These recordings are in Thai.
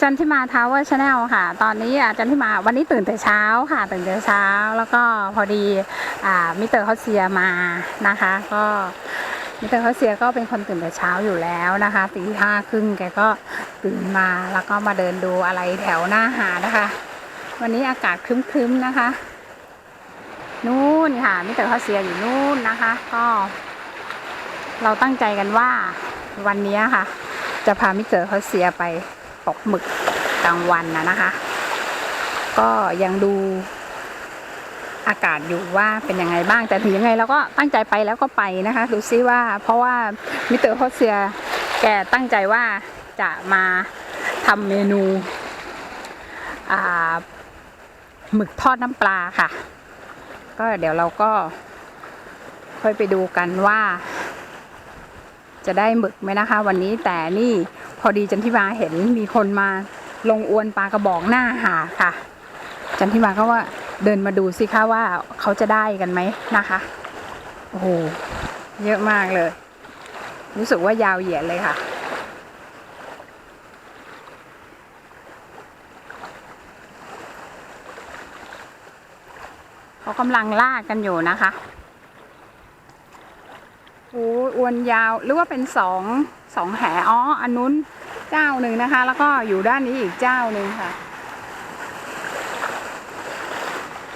จันทิมาทาวเวอร์ชาแนลค่ะ ตอนนี้จันทิมาวันนี้ตื่นแต่เช้าค่ะ ตื่นแต่เช้า แล้วก็พอดีอมิสเตอร์เขาเซียมานะคะ ก็มิสเตอร์เขาเซียก็เป็นคนตื่นแต่เช้าอยู่แล้วนะคะตีห้าครึ่งแกก็ตื่นมาแล้วก็มาเดินดูอะไรแถวหน้าหาดนะคะ วันนี้อากาศครึ้มๆนะคะ นู่นค่ะมิสเตอร์เขาเซียอยู่นู่นนะคะ ก็ เราตั้งใจกันว่าวันนี้ค่ะ จะพามิสเตอร์เขาเซียไป ตกหมึกกลางวันนะนะคะ ก็ยังดูอากาศอยู่ว่าเป็นยังไงบ้างแต่ถึงยังไงเราก็ตั้งใจไปแล้วก็ไปนะคะ ดูซิว่าเพราะว่ามิสเตอร์เขาเซียแกตั้งใจว่าจะมาทำเมนูหมึกทอดน้ำปลาค่ะ ก็เดี๋ยวเราก็ค่อยไปดูกันว่า จะได้หมึกไหมนะคะ วันนี้แต่นี่ พอดีจันทิมาเห็นมีคนมาลงอวนปลากระบอกหน้าหาค่ะ จันทิมาก็ว่าเดินมาดูสิคะว่าเขาจะได้กันไหมนะคะ โอ้โห เยอะมากเลย รู้สึกว่ายาวเหยียดเลยค่ะ เขากำลังลากกันอยู่นะคะ โอ้อวนยาว หรือว่าเป็นสอง สองแหอ๋ออันนู้นเจ้าหนึ่งนะคะ แล้วก็อยู่ด้านนี้อีกเจ้าหนึ่งค่ะ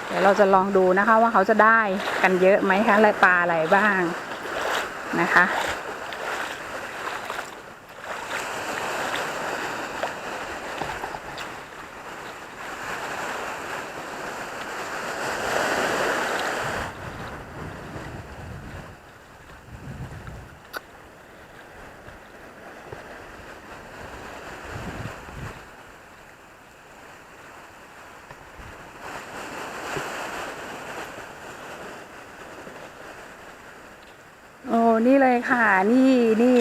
เดี๋ยวเราจะลองดูนะคะว่าเขาจะได้กันเยอะไหมคะและปลาอะไรบ้างนะคะ นี่เลยค่ะนี่นี่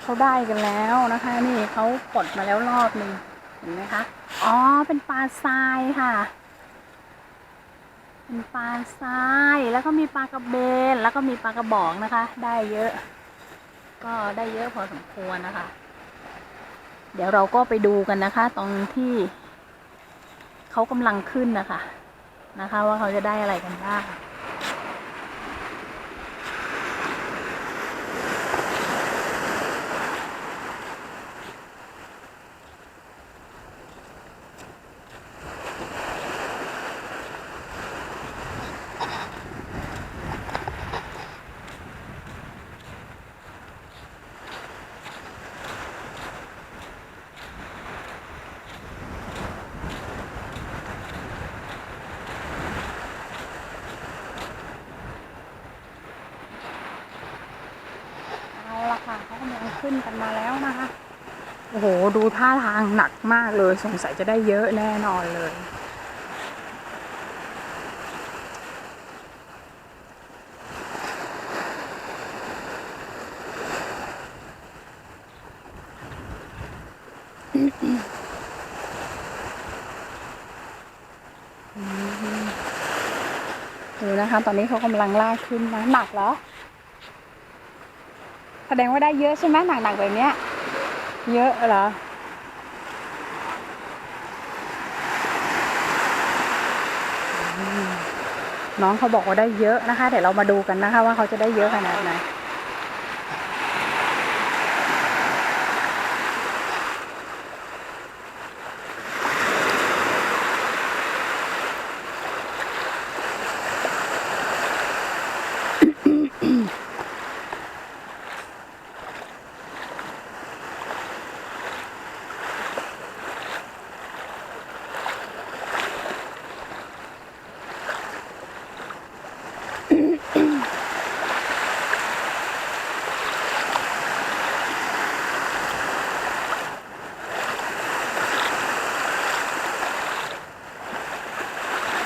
เขาได้กันแล้วนะคะ นี่เขาปลดมาแล้วรอบหนึ่งเห็นไหมคะอ๋อเป็นปลาทรายค่ะ เป็นปลาทรายแล้วก็มีปลากระเบนแล้วก็มีปลากระบอกนะคะ ได้เยอะ ก็ได้เยอะพอสมควรนะคะ เดี๋ยวเราก็ไปดูกันนะคะ ตรงที่เขากำลังขึ้นนะคะ นะคะ ว่าเขาจะได้อะไรกันบ้าง เอาละค่ะเขึ้นกันมาแล้วนะคะ โอ้โห ดูท่าทางหนักมากเลย สงสัยจะได้เยอะแน่นอนเลยดูนะคะ ตอนนี้เขากำลังลากขึ้นมาหนักเหรอ แสดงว่าได้เยอะใช่ไหมหนักๆแบบเนี้ย เยอะเหรอน้องเขาบอกว่าได้เยอะนะคะ เดี๋ยวเรามาดูกันนะคะ ว่าเขาจะได้เยอะขนาดไหน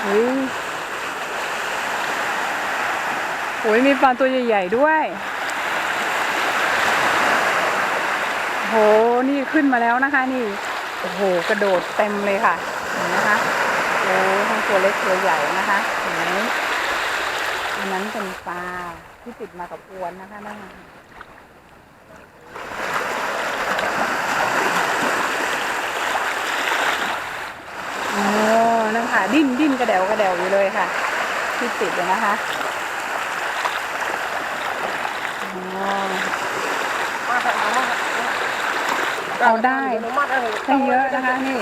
อุ้ยโอ้ ยมีปลาตัวใหญ่ ๆ ด้วย โห นี่ขึ้นมาแล้วนะคะ นี่ โอ้โห กระโดดเต็มเลยค่ะ เห็นนะคะ โอ้ทั้งตัวเล็กตัวใหญ่นะคะ เห็นไหมอันนั้นเป็นปลาที่ติดมากับอวนนะคะนั่นน่ะ ดิ้นดิ้นกระเดวกระเดวอยู่เลยค่ะ ที่ติดเลยนะคะอ๋อ เอาได้ได้เยอะนะคะนี่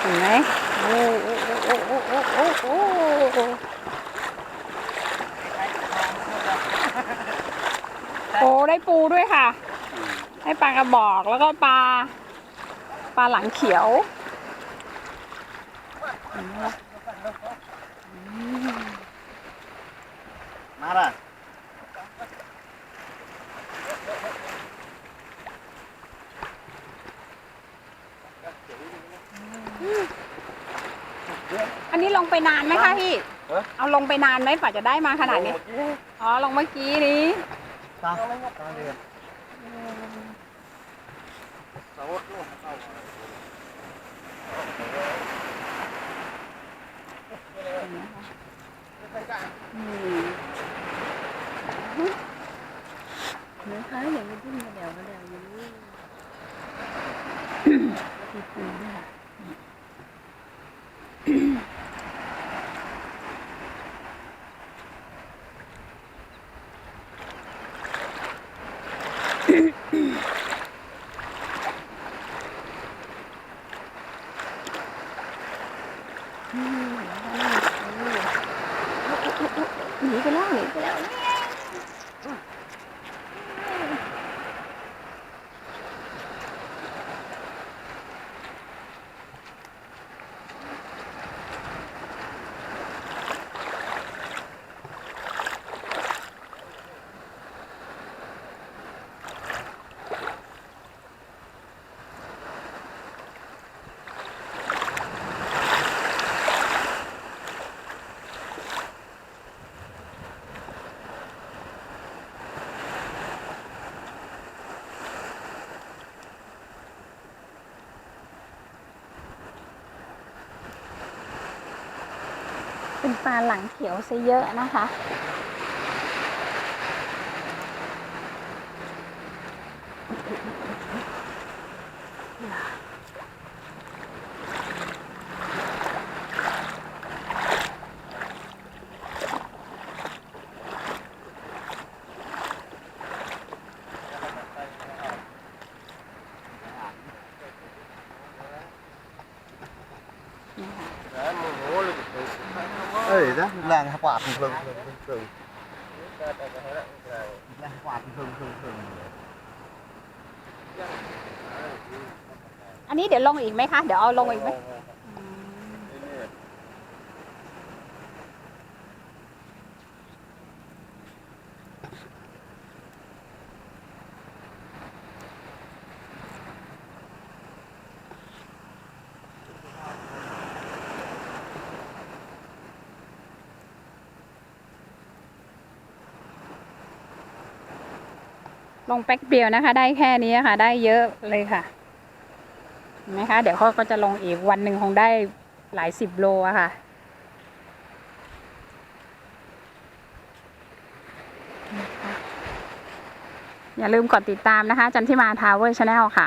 เห็นไหมโอ้โอ้โอ้โอ้โอ้โอ้โอ้โอ้โอ้ได้ปูด้วยค่ะ ได้ปลากระบอกแล้วก็ปลา ปลาหลังเขียวมาละ อันนี้ลงไปนานไหมคะพี่เอาลงไปนานไหมกว่าจะได้มาขนาดนี้ อ๋อ ลงเมื่อกี้นี้ ตาตาเดือดสาวกลูกเข้า 一个亮一个亮的 เป็นปลาหลังเขียวซะเยอะนะคะเอ้ ยนะแรงกวาดถึงถึงถึงถึงถึงแรงกวาดถึงถึงถึงถึงอันนี้เดี๋ยวลงอีกไหมคะ เดี๋ยวเอาลงอีกไหม ลงแป๊กเดียวนะคะ ได้แค่นี้ค่ะ ได้เยอะเลยค่ะเห็นไหมคะ เดี๋ยวเขาก็จะลงอีกวันหนึ่งคงได้หลายสิบโลอะค่ะอย่าลืมกดติดตามนะคะ จันทิมาทาวเวอร์ชาแนลค่ะ